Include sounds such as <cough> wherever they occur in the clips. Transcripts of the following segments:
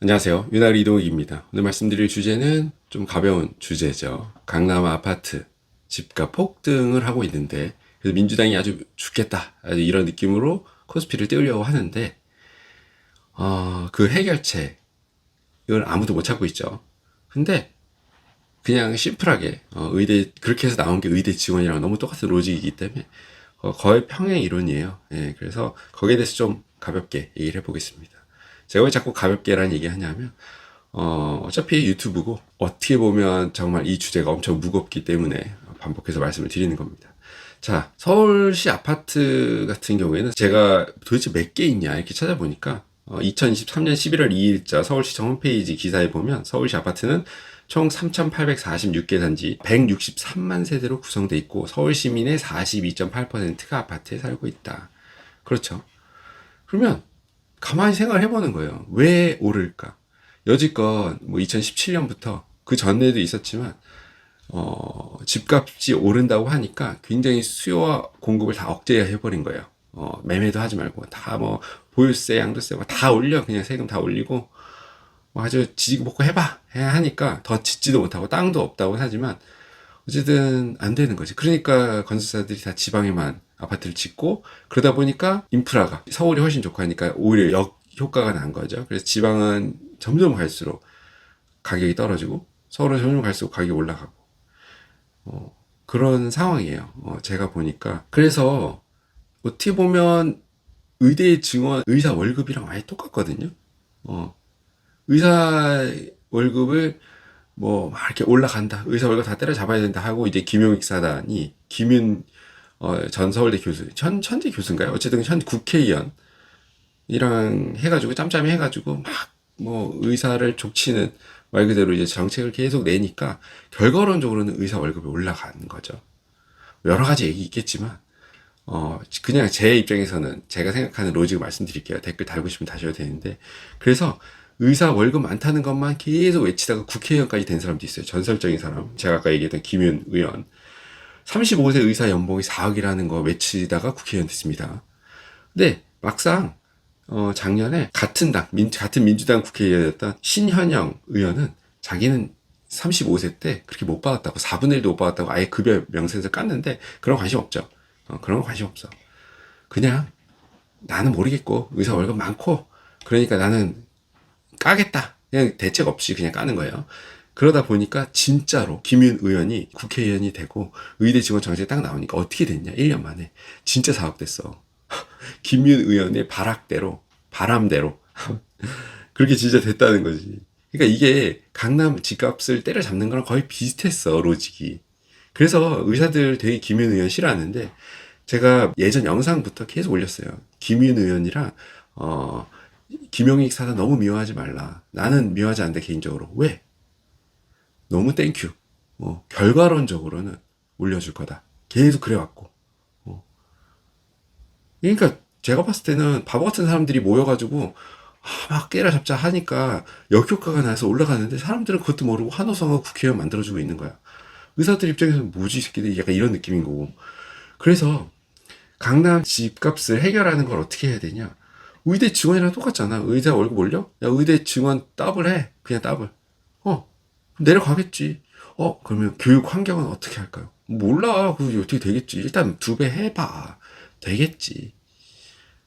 안녕하세요. 윤활 이동욱입니다. 오늘 말씀드릴 주제는 좀 가벼운 주제죠. 강남 아파트 집값 폭등을 하고 있는데 그래서 민주당이 아주 죽겠다 아주 이런 느낌으로 코스피를 띄우려고 하는데 어, 그 해결책을 아무도 못 찾고 있죠. 근데 그냥 심플하게 어, 의대 그렇게 해서 나온 게 의대 지원이랑 너무 똑같은 로직이기 때문에 어, 거의 평행 이론이에요. 예, 그래서 거기에 대해서 좀 가볍게 얘기를 해보겠습니다. 제가 왜 자꾸 가볍게라는 얘기 하냐면, 어, 어차피 유튜브고, 어떻게 보면 정말 이 주제가 엄청 무겁기 때문에 반복해서 말씀을 드리는 겁니다. 자, 서울시 아파트 같은 경우에는 제가 도대체 몇 개 있냐 이렇게 찾아보니까, 어, 2023년 11월 2일자 서울시청 홈페이지 기사에 보면 서울시 아파트는 총 3,846개 단지 163만 세대로 구성되어 있고 서울 시민의 42.8%가 아파트에 살고 있다. 그렇죠. 그러면 가만히 생각을 해보는 거예요. 왜 오를까? 여지껏 뭐 2017년부터 그 전에도 있었지만 어, 집값이 오른다고 하니까 굉장히 수요와 공급을 다 억제해버린 거예요. 어, 매매도 하지 말고 다 뭐 보유세, 양도세 뭐다 올려 그냥 세금 다 올리고 뭐 아주 지지고 먹고 해봐 하니까 더 짓지도 못하고 땅도 없다고 하지만 어쨌든 안 되는 거지. 그러니까 건설사들이 다 지방에만 아파트를 짓고 그러다 보니까 인프라가 서울이 훨씬 좋고 하니까 오히려 역 효과가 난 거죠. 그래서 지방은 점점 갈수록 가격이 떨어지고 서울은 점점 갈수록 가격이 올라가고 어, 그런 상황이에요. 어, 제가 보니까 그래서 어떻게 보면 의대 증원 의사 월급이랑 아예 똑같거든요. 어, 의사 월급을 뭐 막 이렇게 올라간다. 의사 월급 다 때려잡아야 된다 하고 이제 김용익 사단이 김윤 어, 전 서울대 교수, 현 현재 교수인가요? 어쨌든 현 국회의원이랑 해가지고 짬짬이 해가지고 막 뭐 의사를 족치는 말 그대로 이제 정책을 계속 내니까 결과론적으로는 의사 월급이 올라가는 거죠. 여러 가지 얘기 있겠지만 어, 그냥 제 입장에서는 제가 생각하는 로직을 말씀드릴게요. 댓글 달고 싶으면 다셔도 되는데. 그래서 의사 월급 많다는 것만 계속 외치다가 국회의원까지 된 사람도 있어요. 전설적인 사람. 제가 아까 얘기했던 김윤 의원. 35세 의사 연봉이 4억이라는 거 외치다가 국회의원 됐습니다. 근데 막상 어, 작년에 같은 당, 민, 같은 민주당 국회의원이었던 신현영 의원은 자기는 35세 때 그렇게 못 받았다고 4분의 1도 못 받았다고 아예 급여 명세에서 깠는데 그런 거 관심 없죠. 어, 그런 거 관심 없어. 그냥 나는 모르겠고 의사 월급 많고 그러니까 나는 까겠다. 그냥 대책 없이 그냥 까는 거예요. 그러다 보니까 진짜로 김윤 의원이 국회의원이 되고 의대 지원 정책이 딱 나오니까 어떻게 됐냐? 1년 만에 진짜 4억 됐어. <laughs> 김윤 의원의 발악대로 바람대로 <laughs> 그렇게 진짜 됐다는 거지. 그러니까 이게 강남 집값을 때려잡는 거랑 거의 비슷했어 로직이. 그래서 의사들 되게 김윤 의원 싫어하는데 제가 예전 영상부터 계속 올렸어요. 김윤 의원이랑 어 김용익 사단 너무 미워하지 말라. 나는 미워하지 않는데 개인적으로 왜? 너무 땡큐. 어, 결과론적으로는 올려줄 거다. 계속 그래왔고. 어. 그러니까 제가 봤을 때는 바보 같은 사람들이 모여가지고 아, 막 때려잡자 하니까 역효과가 나서 올라가는데 사람들은 그것도 모르고 한호성을 국회의원 만들어주고 있는 거야. 의사들 입장에서는 뭐지 이 새끼들 약간 이런 느낌인 거고. 그래서 강남 집값을 해결하는 걸 어떻게 해야 되냐? 의대 증원이랑 똑같잖아. 의사 월급 올려? 야, 의대 증원 더블 해. 그냥 더블. 어, 내려가겠지. 어, 그러면 교육 환경은 어떻게 할까요? 몰라. 그게 어떻게 되겠지. 일단 두 배 해봐. 되겠지.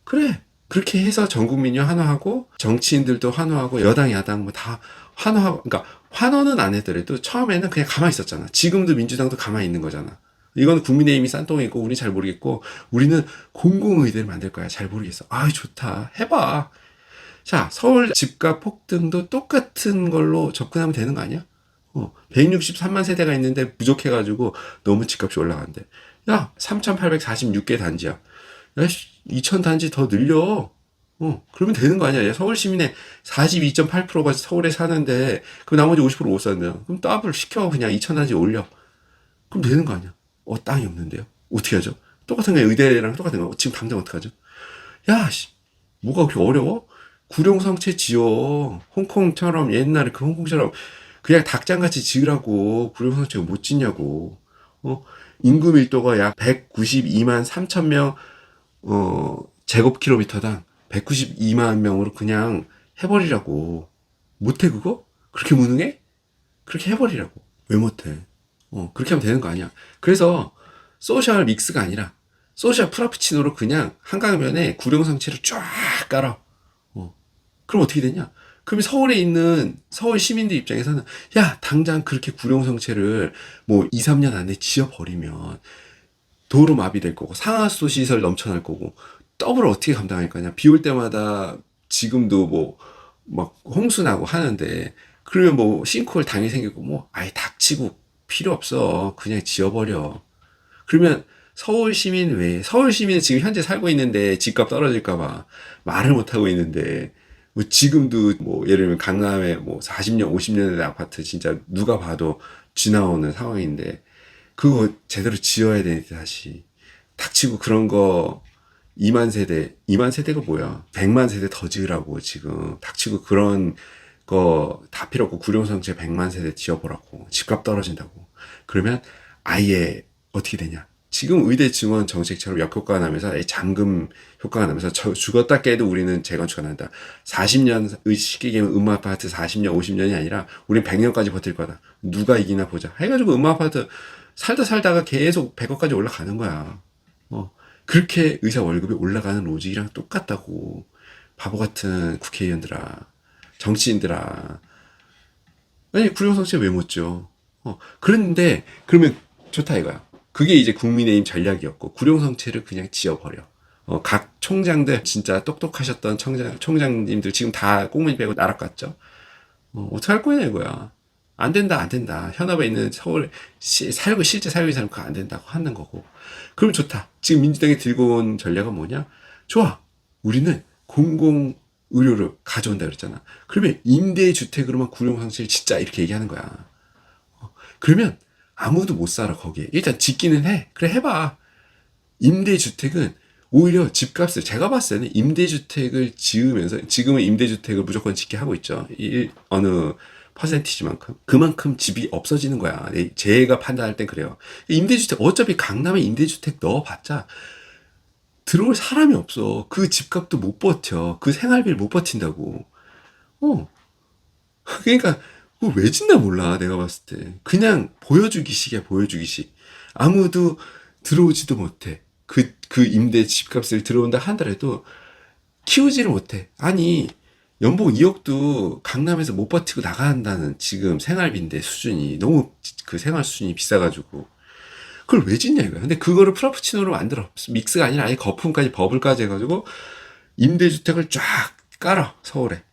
그래. 그렇게 해서 전 국민이 환호하고, 정치인들도 환호하고, 여당, 야당 뭐 다 환호하고, 그러니까 환호는 안 해더라도 처음에는 그냥 가만히 있었잖아. 지금도 민주당도 가만히 있는 거잖아. 이건 국민의힘이 싼똥이고, 우리 잘 모르겠고, 우리는 공공의대를 만들 거야. 잘 모르겠어. 아, 좋다. 해 봐. 자, 서울 집값 폭등도 똑같은 걸로 접근하면 되는 거 아니야? 어, 163만 세대가 있는데 부족해가지고 너무 집값이 올라간대. 야, 3,846개 단지야. 야, 2,000 단지 더 늘려. 어, 그러면 되는 거 아니야. 야, 서울 시민의 42.8%가 서울에 사는데, 그럼 나머지 50%못 사는데요. 그럼 더블 시켜. 그냥 2,000 단지 올려. 그럼 되는 거 아니야. 어, 땅이 없는데요. 어떻게 하죠? 똑같은 거 의대랑 똑같은 거. 지금 당장 어떡하죠? 야, 씨, 뭐가 그렇게 어려워? 구룡성체 지어. 홍콩처럼 옛날에 그 홍콩처럼 그냥 닭장같이 지으라고 구룡성체가 못 짓냐고. 어? 인구 밀도가 약 192만 3천 명, 어, 제곱킬로미터당 192만 명으로 그냥 해버리라고. 못해 그거? 그렇게 무능해? 그렇게 해버리라고. 왜 못해? 어, 그렇게 하면 되는 거 아니야. 그래서 소셜 믹스가 아니라 소셜 프라푸치노로 그냥 한강변에 구룡상체를 쫙 깔아. 어. 그럼 어떻게 되냐? 그럼 서울에 있는 서울 시민들 입장에서는 야, 당장 그렇게 구룡상체를 뭐 2, 3년 안에 지어버리면 도로 마비될 거고 상하수 시설 넘쳐날 거고 더블 어떻게 감당할 거냐. 비 올 때마다 지금도 뭐 막 홍수 나고 하는데 그러면 뭐 싱크홀 당연히 생기고 뭐 아예 닥치고 필요 없어. 그냥 지어버려. 그러면 서울 시민 외에 서울 시민은 지금 현재 살고 있는데 집값 떨어질까 봐 말을 못 하고 있는데 뭐 지금도 뭐 예를 들면 강남에 뭐 40년 50년대 아파트 진짜 누가 봐도 쥐나오는 상황인데 그거 제대로 지어야 되는데 다시 닥치고 그런 거 2만 세대 2만 세대가 뭐야? 100만 세대 더 지으라고 지금. 닥치고 그런 거 다 필요 없고 구룡성체 100만 세대 지어보라고. 집값 떨어진다고. 그러면 아예 어떻게 되냐 지금 의대 증원 정책처럼 역효과가 나면서 잠금 효과가 나면서 저- 죽었다 깨도 우리는 재건축 안 한다. 40년 쉽게 얘기하면 음마 아파트 40년 50년이 아니라 우린 100년까지 버틸 거다. 누가 이기나 보자. 해가지고 음마 아파트 살다 살다가 계속 100억까지 올라가는 거야. 어 그렇게 의사 월급이 올라가는 로직이랑 똑같다고. 바보 같은 국회의원들아 정치인들아. 아니 구룡성체 왜못 줘? 어 그런데 그러면 좋다 이거야. 그게 이제 국민의힘 전략이었고 구룡성체를 그냥 지어버려. 어, 각 총장들 진짜 똑똑하셨던 총장 총장님들 지금 다 꽁무니 빼고 나락 갔죠. 어, 어떡할 거냐 이거야. 안 된다 안 된다. 현업에 있는 서울 시, 살고 실제 살고 있는 사람 그거 안 된다고 하는 거고. 그럼 좋다. 지금 민주당이 들고 온 전략은 뭐냐? 좋아. 우리는 공공 의료를 가져온다 그랬잖아. 그러면 임대주택으로만 구룡상실 진짜 이렇게 얘기하는 거야. 어, 그러면 아무도 못 살아 거기에. 일단 짓기는 해. 그래 해봐. 임대주택은 오히려 집값을 제가 봤을 때는 임대주택을 지으면서 지금은 임대주택을 무조건 짓게 하고 있죠. 일, 어느 퍼센티지만큼 그만큼 집이 없어지는 거야. 내- 제가 판단할 땐 그래요. 임대주택 어차피 강남에 임대주택 넣어봤자 들어올 사람이 없어. 그 집값도 못 버텨. 그 생활비를 못 버틴다고. 어. 그러니까 왜 짓나 몰라 내가 봤을 때. 그냥 보여주기식이야 보여주기식. 아무도 들어오지도 못해. 그그 임대 집값을 들어온다 한다래도 키우지를 못해. 아니 연봉 2억도 강남에서 못 버티고 나간다는 지금 생활비인데 수준이. 너무 그 생활 수준이 비싸가지고. 그걸 왜 짓냐 이거야. 근데 그거를 프라푸치노로 만들어. 믹스가 아니라 아예 거품까지 버블까지 해가지고 임대주택을 쫙 깔아 서울에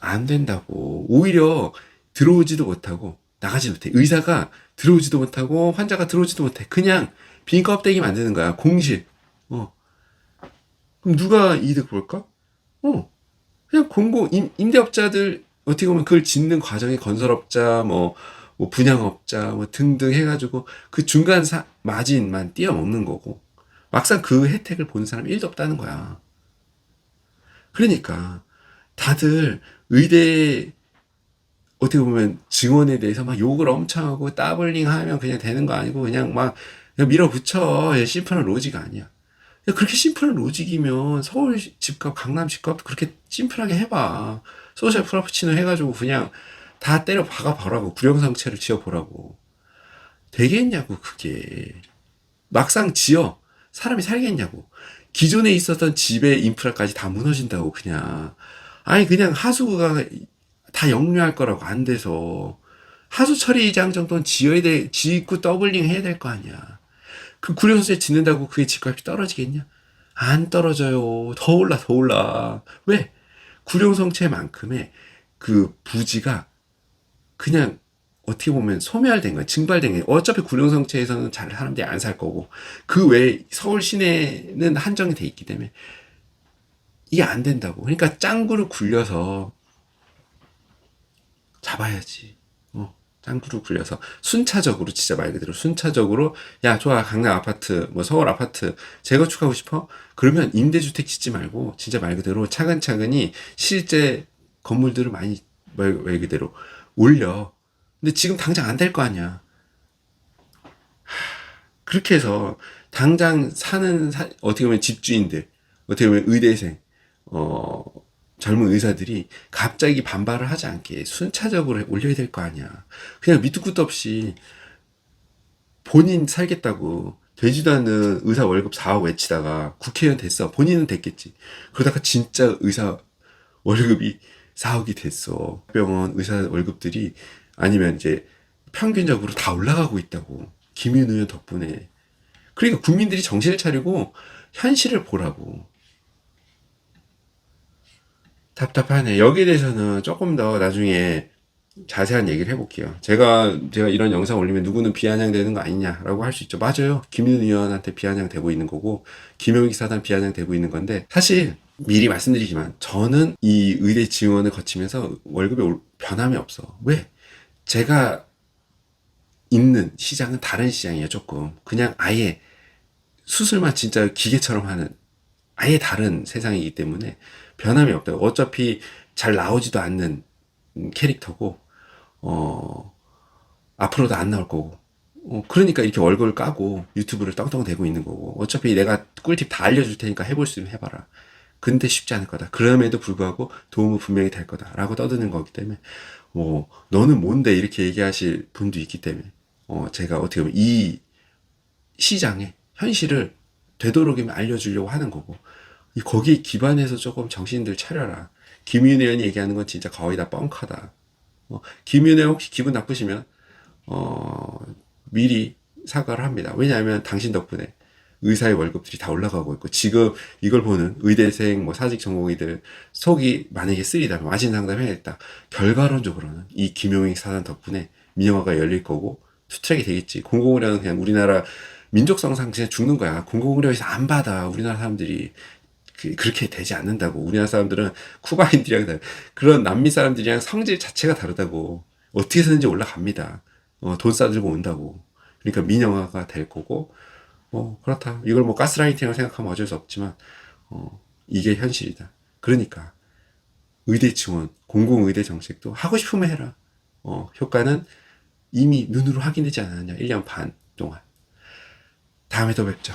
안 된다고. 오히려 들어오지도 못하고 나가지도 못해. 의사가 들어오지도 못하고 환자가 들어오지도 못해. 그냥 빈 껍데기 만드는 거야. 공실. 어. 그럼 누가 이득 볼까? 어. 그냥 공공 임, 임대업자들 어떻게 보면 그걸 짓는 과정에 건설업자 뭐, 뭐 분양업자 뭐 등등 해가지고 그 중간 사, 마진만 띄어먹는 거고 막상 그 혜택을 보는 사람이 1도 없다는 거야. 그러니까 다들 의대 어떻게 보면 증원에 대해서 막 욕을 엄청 하고 따블링 하면 그냥 되는 거 아니고 그냥 막 그냥 밀어붙여 예, 심플한 로지가 아니야. 야, 그렇게 심플한 로직이면 서울 집값, 강남 집값도 그렇게 심플하게 해봐. 소셜 프라푸치노 해가지고 그냥 다 때려 박아 보라고 구령상체를 지어 보라고. 되겠냐고 그게. 막상 지어 사람이 살겠냐고. 기존에 있었던 집의 인프라까지 다 무너진다고 그냥. 아니 그냥 하수구가 다 역류할 거라고 안 돼서 하수 처리장 정도는 지어야 돼 짓고 더블링 해야 될 거 아니야. 그 구룡소재 짓는다고 그게 집값이 떨어지겠냐? 안 떨어져요. 더 올라 더 올라. 왜? 구룡성체만큼의 그 부지가 그냥 어떻게 보면 소멸된 거야. 증발된 거야. 어차피 구룡성체에서는 잘 사람들이 안 살 거고 그 외에 서울 시내는 한정이 돼 있기 때문에 이게 안 된다고. 그러니까 짱구를 굴려서 잡아야지. 어, 짱구를 굴려서 순차적으로 진짜 말 그대로 순차적으로 야 좋아 강남 아파트 뭐 서울 아파트 재건축하고 싶어? 그러면 임대주택 짓지 말고 진짜 말 그대로 차근차근히 실제 건물들을 많이 말, 말 그대로 올려. 근데 지금 당장 안 될 거 아니야. 그렇게 해서 당장 사는 사- 어떻게 보면 집주인들 어떻게 보면 의대생 어 젊은 의사들이 갑자기 반발을 하지 않게 순차적으로 올려야 될 거 아니야. 그냥 밑도 끝도 없이 본인 살겠다고 되지도 않는 의사 월급 4억 외치다가 국회의원 됐어. 본인은 됐겠지. 그러다가 진짜 의사 월급이 4억이 됐어. 병원 의사 월급들이 아니면 이제 평균적으로 다 올라가고 있다고. 김윤 의원 덕분에. 그러니까 국민들이 정신을 차리고 현실을 보라고. 답답하네. 여기에 대해서는 조금 더 나중에 자세한 얘기를 해볼게요. 제가, 제가 이런 영상 올리면 누구는 비아냥되는 거 아니냐라고 할 수 있죠. 맞아요. 김윤 의원한테 비아냥되고 있는 거고, 김영익 사단 비아냥되고 있는 건데, 사실, 미리 말씀드리지만, 저는 이 의대 지원을 거치면서 월급에 올- 변함이 없어. 왜? 제가 있는 시장은 다른 시장이에요, 조금. 그냥 아예 수술만 진짜 기계처럼 하는 아예 다른 세상이기 때문에 변함이 없다. 어차피 잘 나오지도 않는 음, 캐릭터고, 어, 앞으로도 안 나올 거고. 어, 그러니까 이렇게 월급을 까고 유튜브를 떵떵 대고 있는 거고. 어차피 내가 꿀팁 다 알려줄 테니까 해볼 수 있으면 해봐라. 근데 쉽지 않을 거다. 그럼에도 불구하고 도움은 분명히 될 거다. 라고 떠드는 거기 때문에, 뭐, 너는 뭔데 이렇게 얘기하실 분도 있기 때문에, 어, 제가 어떻게 보면 이 시장의 현실을 되도록이면 알려주려고 하는 거고 이- 거기에 기반해서 조금 정신들 차려라. 김윤 의원이 얘기하는 건 진짜 거의 다 뻥카다. 어, 김윤 의원 혹시 기분 나쁘시면 어, 미리 사과를 합니다. 왜냐하면 당신 덕분에 의사의 월급들이 다 올라가고 있고 지금 이걸 보는 의대생 뭐 사직 전공의들 속이 만약에 쓰리다면 마진 상담해야겠다. 결과론적으로는 이 김용익 사단 덕분에 민영화가 열릴 거고 투트랙이 되겠지. 공공의료는 그냥 우리나라 민족성상 그냥 죽는 거야. 공공의료에서 안 받아. 우리나라 사람들이 그, 그렇게 되지 않는다고. 우리나라 사람들은 쿠바인들이랑 다르- 그런 남미 사람들이랑 성질 자체가 다르다고. 어떻게 해서든지 올라갑니다. 어, 돈 싸들고 온다고. 그러니까 민영화가 될 거고, 뭐, 그렇다. 이걸 뭐 가스라이팅이라고 생각하면 어쩔 수 없지만, 어, 이게 현실이다. 그러니까, 의대 지원, 공공의대 정책도 하고 싶으면 해라. 어, 효과는 이미 눈으로 확인되지 않았냐. 1년 반 동안. 다음에 또 뵙죠.